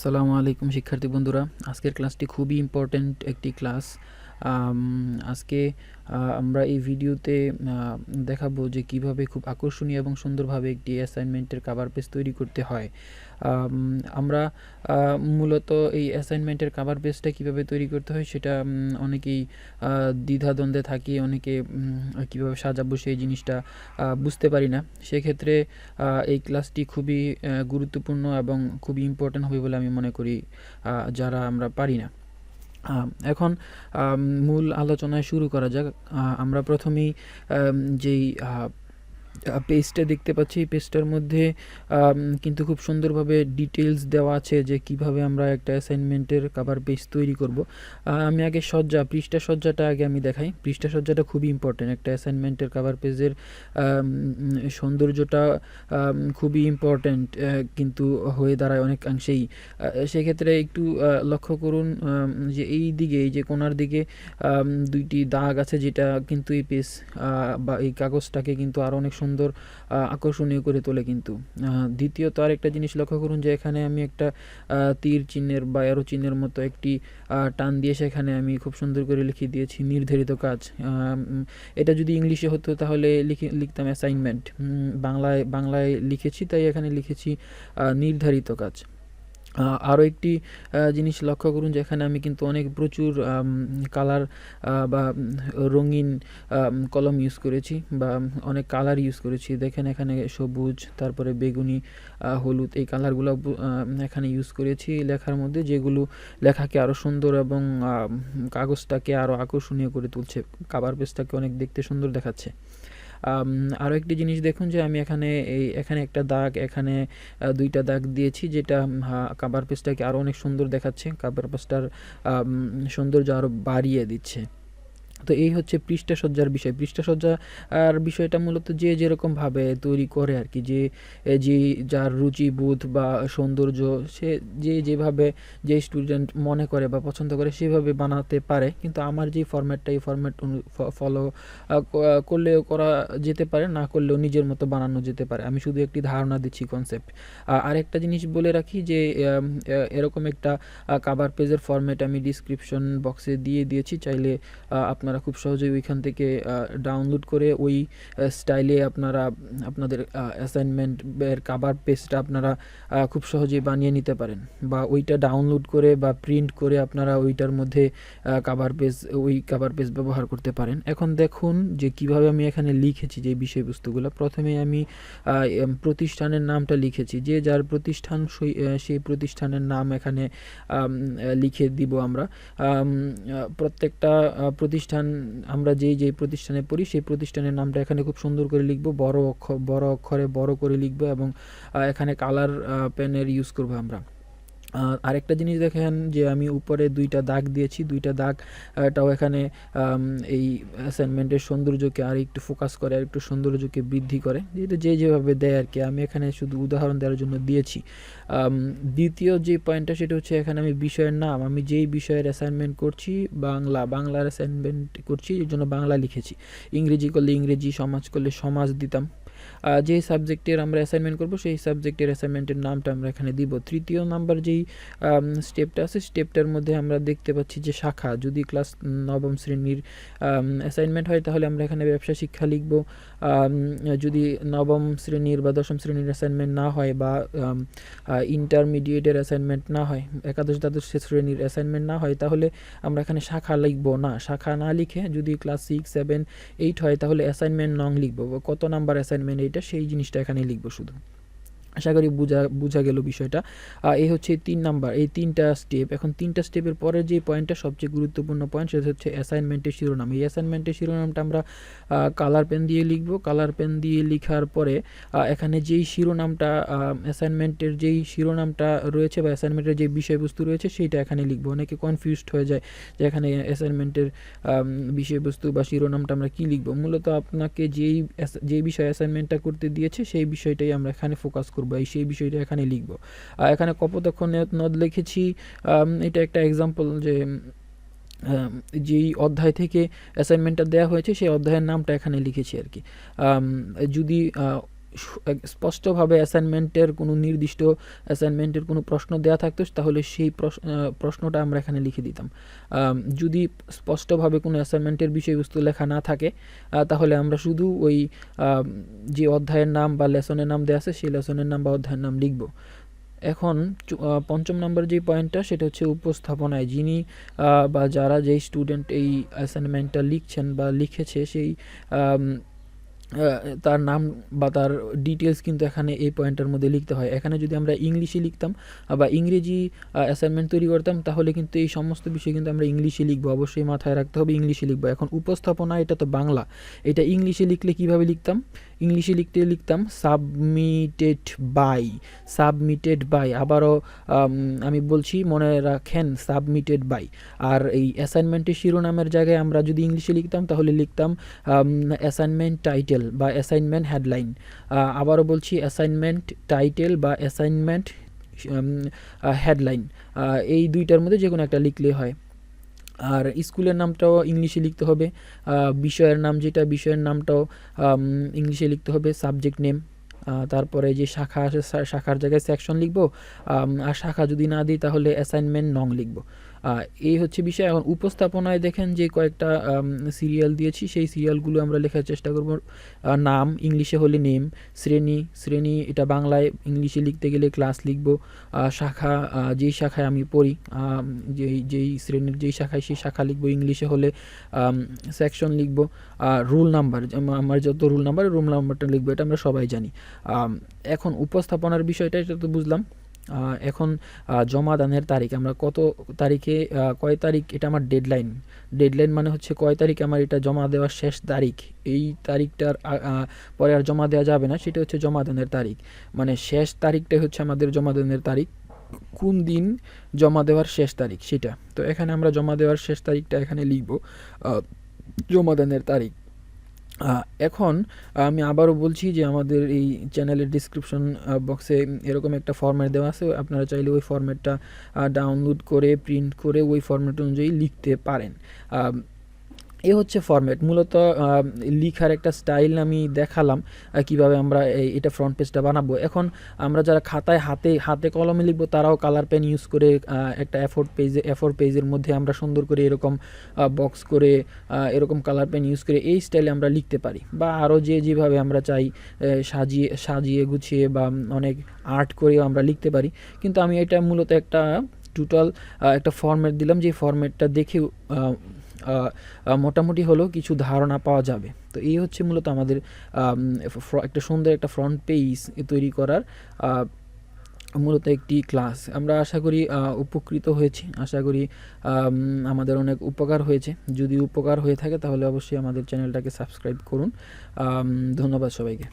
আসসালামু আলাইকুম শিক্ষার্থী বন্ধুরা। আজকের ক্লাসটি খুবই ইম্পর্ট্যান্ট একটি ক্লাস আজকে আমরা এই ভিডিওতে দেখাবো যে কীভাবে খুব আকর্ষণীয় এবং সুন্দরভাবে একটি অ্যাসাইনমেন্টের কাভার পেজ তৈরি করতে হয়। আমরা মূলত এই অ্যাসাইনমেন্টের কাভার পেজটা কীভাবে তৈরি করতে হয় সেটা অনেকেই দ্বিধাদ্বন্দ্বে থাকি, অনেকে কীভাবে সাজাবো সেই জিনিসটা বুঝতে পারি না। সেক্ষেত্রে এই ক্লাসটি খুবই গুরুত্বপূর্ণ এবং খুবই ইম্পর্ট্যান্ট হবে বলে আমি মনে করি যারা আমরা পারি না। এখন মূল আলোচনায় শুরু করা যাক। আমরা প্রথমেই যেই পেজটা দেখতে পাচ্ছি এই পেজটার মধ্যে কিন্তু খুব সুন্দরভাবে ডিটেলস দেওয়া আছে যে কীভাবে আমরা একটা অ্যাসাইনমেন্টের কাভার পেজ তৈরি করব। আমি আগে সজ্জা পৃষ্ঠা সজ্জাটা আগে আমি দেখাই। পৃষ্ঠা সজ্জাটা খুবই ইম্পর্টেন্ট একটা অ্যাসাইনমেন্টের কাভার পেজের সৌন্দর্যটা খুবই ইম্পর্ট্যান্ট কিন্তু হয়ে দাঁড়ায় অনেকাংশেই। আহ, সেক্ষেত্রে একটু লক্ষ্য করুন যে এই দিকে এই যে কোনার দিকে দুইটি দাগ আছে যেটা কিন্তু এই পেজ বা এই কাগজটাকে কিন্তু আরও অনেক সুন্দর আকর্ষণীয় করে তোলে কিন্তু। দ্বিতীয়ত আর একটা জিনিস লক্ষ্য করুন যে এখানে আমি একটা তীর চিহ্নের বা এরো চিহ্নের মতো একটি টান দিয়ে সেখানে আমি খুব সুন্দর করে লিখে দিয়েছি নির্ধারিত কাজ। এটা যদি ইংলিশে হতো তাহলে লিখে, লিখতাম অ্যাসাইনমেন্ট বাংলায় বাংলায় লিখেছি, তাই এখানে লিখেছি নির্ধারিত কাজ। আরও একটি জিনিস লক্ষ্য করুন, যেখানে আমি কিন্তু অনেক প্রচুর কালার বা রঙিন কলম ইউজ করেছি বা অনেক কালার ইউজ করেছি। দেখেন এখানে সবুজ, তারপরে বেগুনি হলুদ, এই কালারগুলো এখানে ইউজ করেছি লেখার মধ্যে, যেগুলো লেখাকে আরও সুন্দর এবং কাগজটাকে আরও আকর্ষণীয় করে তুলছে। কাবার পেজটাকে অনেক দেখতে সুন্দর দেখাচ্ছে। আরও একটি জিনিস দেখুন যে আমি এখানে এই, এখানে একটা দাগ, এখানে দুইটা দাগ দিয়েছি যেটা কাবার পেজটাকে আরও অনেক সুন্দর দেখাচ্ছে। কাবার পেজটার সৌন্দর্য আরও বাড়িয়ে দিচ্ছে। তো এই হচ্ছে পৃষ্ঠা সজ্জার বিষয়। পৃষ্ঠা সজ্জা আর বিষয়টা মূলত যে যেরকমভাবে তৈরি করে আর কি যে যে যার রুচি বোধ বা সৌন্দর্য সে যে যেভাবে যে স্টুডেন্ট মনে করে বা পছন্দ করে সেভাবে বানাতে পারে। কিন্তু আমার যে ফরম্যাটটা এই ফরম্যাট ফলো করলেও করা যেতে পারে না করলেও নিজের মতো বানানো যেতে পারে। আমি শুধু একটি ধারণা দিচ্ছি কনসেপ্ট আরেকটা জিনিস বলে রাখি যে এরকম একটা কাভার পেজের ফরম্যাট আমি ডিসক্রিপশন বক্সে দিয়ে দিয়েছি। চাইলে আহ, আপনারা খুব সহজেই ওইখান থেকে ডাউনলোড করে ওই স্টাইলে আপনারা আপনাদের অ্যাসাইনমেন্ট কাভার পেজটা আপনারা খুব সহজেই বানিয়ে নিতে পারেন। বা ওইটা ডাউনলোড করে বা প্রিন্ট করে আপনারা ওইটার মধ্যে কাভার পেজ ওই কাভার পেজ ব্যবহার করতে পারেন। এখন দেখুন যে কীভাবে আমি এখানে লিখেছি যে বিষয়বস্তুগুলো। প্রথমে আমি প্রতিষ্ঠানের নামটা লিখেছি। যে যার প্রতিষ্ঠান সেই প্রতিষ্ঠানের নাম এখানে লিখে দিব আমরা। প্রত্যেকটা আহ, প্রতিষ্ঠান, আমরা যেই যেই প্রতিষ্ঠানে পড়ি, সেই প্রতিষ্ঠানের নামটা এখানে খুব সুন্দর করে লিখব, বড় অক্ষর বড় অক্ষরে বড় করে লিখব এবং এখানে কালার পেনের ইউজ করব আমরা। আরেকটা জিনিস দেখেন যে আমি উপরে দুইটা দাগ দিয়েছি দুইটা দাগ আহ, টাও এখানে এই অ্যাসাইনমেন্টের সৌন্দর্যকে আর একটু ফোকাস করে আর একটু সৌন্দর্যকে বৃদ্ধি করে। যেটা যে যেভাবে দেয় আর কি আমি এখানে শুধু উদাহরণ দেওয়ার জন্য দিয়েছি। দ্বিতীয় যে পয়েন্টটা সেটা হচ্ছে এখানে আমি বিষয়ের নাম আমি যেই বিষয়ের অ্যাসাইনমেন্ট করছি বাংলা বাংলার অ্যাসাইনমেন্ট করছি এর জন্য বাংলা লিখেছি। ইংরেজি করলে ইংরেজি সমাজ করলে সমাজ দিতাম। যে সাবজেক্টের আমরা অ্যাসাইনমেন্ট করব, সেই সাবজেক্টের অ্যাসাইনমেন্টের নামটা আমরা এখানে দিব। তৃতীয় নাম্বার যেই স্টেপটা আছে স্টেপটার মধ্যে আমরা দেখতে পাচ্ছি যে শাখা। যদি ক্লাস নবম শ্রেণির অ্যাসাইনমেন্ট হয়, তাহলে আমরা এখানে ব্যবসা শিক্ষা লিখব। যদি নবম শ্রেণির বা দশম শ্রেণির অ্যাসাইনমেন্ট না হয় বা ইন্টারমিডিয়েটের অ্যাসাইনমেন্ট না হয়, একাদশ দ্বাদশ শ্রেণির অ্যাসাইনমেন্ট না হয়, তাহলে আমরা এখানে শাখা লিখব না। শাখা না লিখে যদি ক্লাস সিক্স সেভেন এইট হয়, তাহলে অ্যাসাইনমেন্ট নং লিখব। কত নাম্বার অ্যাসাইনমেন্ট এইটা সেই জিনিসটা এখানে লিখব শুধু। আশা করি বোঝা বোঝা গেল বিষয়টা। এই হচ্ছে তিন নাম্বার, এই তিনটা স্টেপ এখন তিনটা স্টেপের পরে যে পয়েন্টটা সবচেয়ে গুরুত্বপূর্ণ পয়েন্ট সেটা হচ্ছে অ্যাসাইনমেন্টের শিরোনাম। এই অ্যাসাইনমেন্টের শিরোনামটা আমরা কালার পেন দিয়ে লিখব। কালার পেন দিয়ে লেখার পরে এখানে যেই শিরোনামটা অ্যাসাইনমেন্টের যেই শিরোনামটা রয়েছে বা অ্যাসাইনমেন্টের যে বিষয়বস্তু রয়েছে, সেইটা এখানে লিখব। অনেকে কনফিউজড হয়ে যায় যে এখানে অ্যাসাইনমেন্টের বিষয়বস্তু বা শিরোনামটা আমরা কি লিখব? মূলত আপনাকে যেই যেই বিষয় অ্যাসাইনমেন্টটা করতে দিয়েছে, সেই বিষয়টাই আমরা এখানে ফোকাস করব। এই সেই বিষয়টা এখানে লিখব। এখানে কপোতক্ষ নদ- লিখেছি। এটা একটা এক্সাম্পল যে যেই অধ্যায় থেকে অ্যাসাইনমেন্টটা দেওয়া হয়েছে, সেই অধ্যায়ের নামটা এখানে লিখেছি আর কি। যদি স্পষ্টভাবে অ্যাসাইনমেন্টের কোনো নির্দিষ্ট অ্যাসাইনমেন্টের কোনো প্রশ্ন দেওয়া থাকতো, তাহলে সেই প্রশ- প্রশ্নটা আমরা এখানে লিখে দিতাম। যদি স্পষ্টভাবে কোনো অ্যাসাইনমেন্টের বিষয়বস্তু লেখা না থাকে তাহলে আমরা শুধু ওই যে অধ্যায়ের নাম বা লেসনের নাম দেওয়া আছে, সেই লেসনের নাম বা অধ্যায়ের নাম লিখব। এখন পঞ্চম নম্বর যে পয়েন্টটা সেটা হচ্ছে উপস্থাপনায়। যিনি বা যারা যেই স্টুডেন্ট এই অ্যাসাইনমেন্টটা লিখছেন বা লিখেছে, সেই তার নাম বা তার ডিটেলস কিন্তু এখানে এই পয়েন্টের মধ্যে লিখতে হয়। এখানে যদি আমরা ইংলিশে লিখতাম বা ইংরেজি অ্যাসাইনমেন্ট তৈরি করতাম, তাহলে কিন্তু এই সমস্ত বিষয় কিন্তু আমরা ইংলিশে লিখব। অবশ্যই মাথায় রাখতে হবে, ইংলিশে লিখব। এখন উপস্থাপনা, এটা তো বাংলা। এটা ইংলিশে লিখলে কীভাবে লিখতাম? ইংলিশে লিখতে লিখতাম সাবমিটেড বাই সাবমিটেড বাই আবারও, আমি বলছি মনে রাখেন সাবমিটেড বাই আর এই অ্যাসাইনমেন্টের শিরোনামের জায়গায় আমরা যদি ইংলিশে লিখতাম, তাহলে লিখতাম অ্যাসাইনমেন্ট টাইটেল বা অ্যাসাইনমেন্ট হেডলাইন আবারও বলছি অ্যাসাইনমেন্ট টাইটেল বা অ্যাসাইনমেন্ট হেডলাইন এই দুইটার মধ্যে যে কোনো একটা লিখলে হয়। আর স্কুলের নামটাও ইংলিশে লিখতে হবে। বিষয়ের নাম যেটা, বিষয়ের নামটাও ইংলিশে লিখতে হবে, সাবজেক্ট নেম। তারপরে যে শাখা আছে শাখার জায়গায় সেকশন লিখব। আর শাখা যদি না দিই তাহলে অ্যাসাইনমেন্ট নং লিখব। এই হচ্ছে বিষয়। এখন উপস্থাপনায় দেখেন যে কয়েকটা সিরিয়াল দিয়েছি, সেই সিরিয়ালগুলো আমরা লেখার চেষ্টা করব। নাম, ইংলিশে হলে নেম শ্রেণি শ্রেণি, এটা বাংলায় ইংলিশে লিখতে গেলে ক্লাস লিখব। শাখা যেই শাখায় আমি পড়ি যেই যেই শ্রেণির যেই শাখায় সেই শাখা লিখব। ইংলিশে হলে সেকশন লিখব। রুল নাম্বার আমার যত রুল নাম্বার রুল নাম্বারটা লিখব, এটা আমরা সবাই জানি। এখন উপস্থাপনার বিষয়টা, এটা তো বুঝলাম। এখন আহ, জমা দানের তারিখ আমরা কত তারিখে কয় তারিখ এটা আমার ডেডলাইন ডেডলাইন মানে হচ্ছে কয় তারিখে আমার এটা জমা দেওয়ার শেষ তারিখ। এই তারিখটার পরে আর জমা দেওয়া যাবে না সেটা হচ্ছে জমা দানের তারিখ। মানে শেষ তারিখটাই হচ্ছে আমাদের জমা দানের তারিখ। কোন দিন জমা দেওয়ার শেষ তারিখ সেটা। তো এখানে আমরা জমা দেওয়ার শেষ তারিখটা এখানে লিখব আহ, জমা দানের তারিখ। এখন আমি আবারও বলছি যে আমাদের এই চ্যানেলের ডিসক্রিপশন বক্সে এরকম একটা ফর্ম্যাট দেওয়া আছে। আপনারা চাইলে ওই ফর্ম্যাটটা ডাউনলোড করে প্রিন্ট করে ওই ফর্ম্যাট অনুযায়ী লিখতে পারেন। এ হচ্ছে ফরম্যাট মূলত লিখার একটা স্টাইল আমি দেখালাম কীভাবে আমরা এটা ফ্রন্ট পেজটা বানাবো। এখন আমরা যারা খাতায় হাতে হাতে কলমে লিখব, তারাও কালার পেন ইউজ করে একটা এফোর্ট পেজে এফোর্ট পেজের মধ্যে আমরা সুন্দর করে এরকম বক্স করে এরকম কালার পেন ইউজ করে এই স্টাইলে আমরা লিখতে পারি। বা আরও যে যেভাবে আমরা চাই সাজিয়ে সাজিয়ে গুছিয়ে বা অনেক আর্ট করেও আমরা লিখতে পারি। কিন্তু আমি এটা মূলত একটা টোটাল একটা ফরম্যাট দিলাম। যে ফরম্যাটটা দেখে মোটামুটি হলেও কিছু ধারণা পাওয়া যাবে। তো এই হচ্ছে মূলত আমাদের একটা সুন্দর একটা ফ্রন্ট পেজ তৈরি করার মূলত একটি ক্লাস আমরা আশা করি উপকৃত হয়েছি। আশা করি আমাদের অনেক উপকার হয়েছে। যদি উপকার হয়ে থাকে তাহলে অবশ্যই আমাদের চ্যানেলটাকে সাবস্ক্রাইব করুন। ধন্যবাদ সবাইকে।